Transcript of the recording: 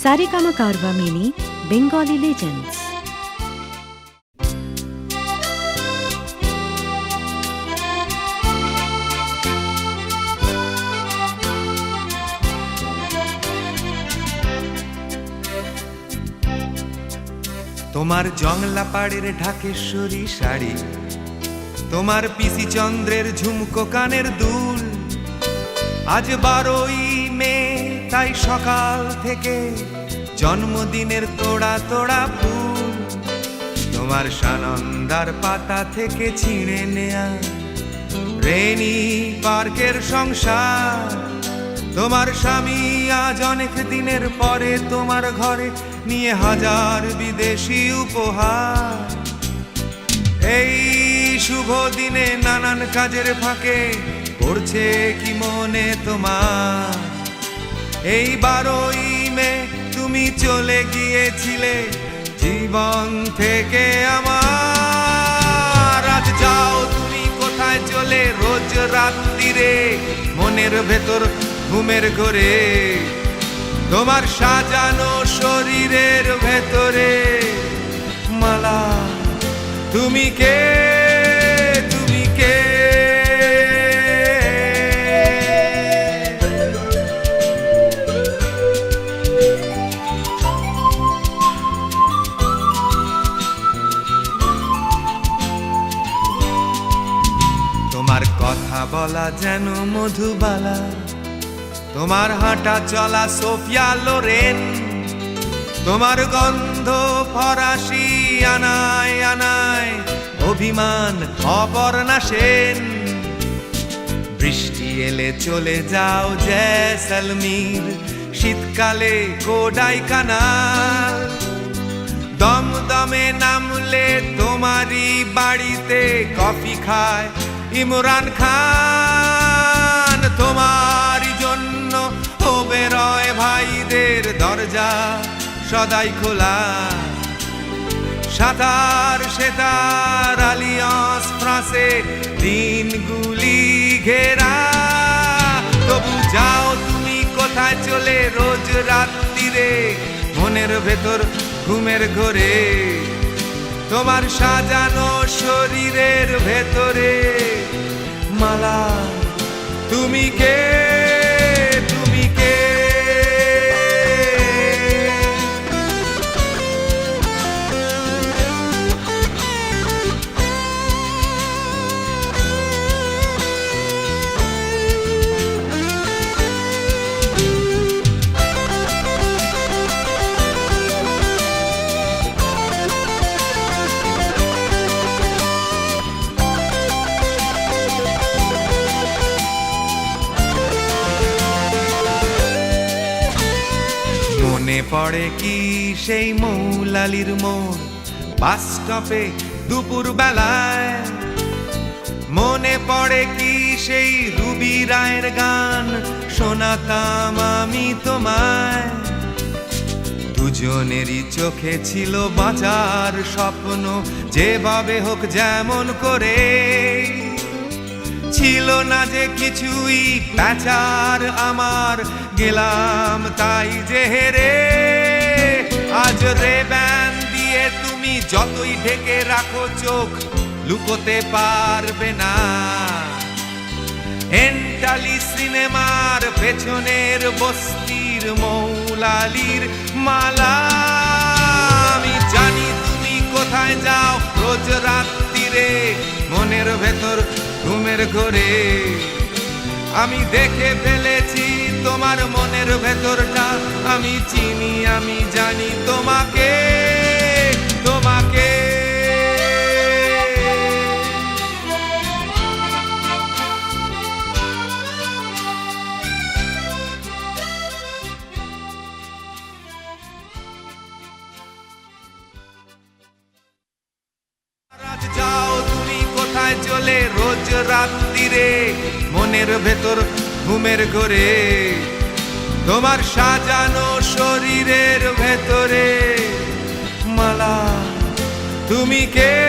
Saregama Carvaan mini Bengali legends তোমার জংলা পাড়ের ঢাকেশ্বরী শাড়ি, তোমার পিসি চন্দ্রের ঝুমকো কানের দুল। আজ বারোই মে তাই সকাল থেকে জন্মদিনের তোড়া তোড়া ফুল তোমার সানন্দার পাতা থেকে ছিঁড়ে নেয়া। রেনি পার্কের সংসার, তোমার স্বামী আজ অনেক দিনের পরে তোমার ঘরে নিয়ে হাজার বিদেশি উপহার। এই শুভ দিনে নানান কাজের ফাঁকে পড়ছে কি মনে তোমার? এই বারোই মে, তুমি চলে গিয়েছিলে। জীবন থেকে আমার। আজ যাও তুমি কোথায় চলে রোজ রাত্রিরে, মনের ভেতর ঘুমের ঘরে। তোমার সাজানো শরীরের ভেতরে মালা, তুমি কে? বলা যেন মধুবালা। তোমার হাঁটা চলা সোফিয়া লোরেন। তোমার গন্ধ ফরাসি আনায় আনায়। অভিমান অপর্ণা সেন। বৃষ্টি এলে চলে যাও জয়সলমীর শীতকালে কোডাই কানাল দমদমে নামলে তোমারই বাড়িতে কফি খায়। ইমরান খান, তোমারই জন্য ও বেরয় ভাইদের দরজা সদাই খোলা। সাঁতার সেতার আলিয়াস ফ্রাঁসে দিনগুলি ঘেরা। তবু যাও তুমি কোথায় চলে রোজ রাত্রিরে, মনের ভেতর ঘুমের ঘরে। তোমার সাজানো শরীরের ভেতরে মালা তুমি কে? মনে পড়ে কি সেই মৌলালির মোড় বাস স্টপে দুপুর বেলায় মনে পড়ে কি সেই রুবি রায়ের গান? শোনাতাম আমি তোমায়। দুজনেরই চোখে ছিল বাঁচার স্বপ্ন। যেভাবে হোক যেমন করে ছিল না যে কিছুই প্যাচার আমার, গেলাম তাই যে হেরে। আজ রে ব্যান দিয়ে তুমি যতই ঢেকে রাখো চোখ, লুকোতে পারবে না। এন্টালি সিনেমার পেছনের বস্তির মৌলালির মালা। আমি জানি তুমি কোথায় যাও, রোজ রাত্রিরে মনের ভেতর ঘুমের ঘরে। আমি দেখে ফেলেছি তোমার মনের ভেতরটা। আমি চিনি আমি জানি তোমাকে। কোথায় চলে রোজ রাত্রিরে, মনের ভেতর ঘুমের ঘরে। তোমার সাজানো শরীরের ভেতরে মালা, তুমি কে?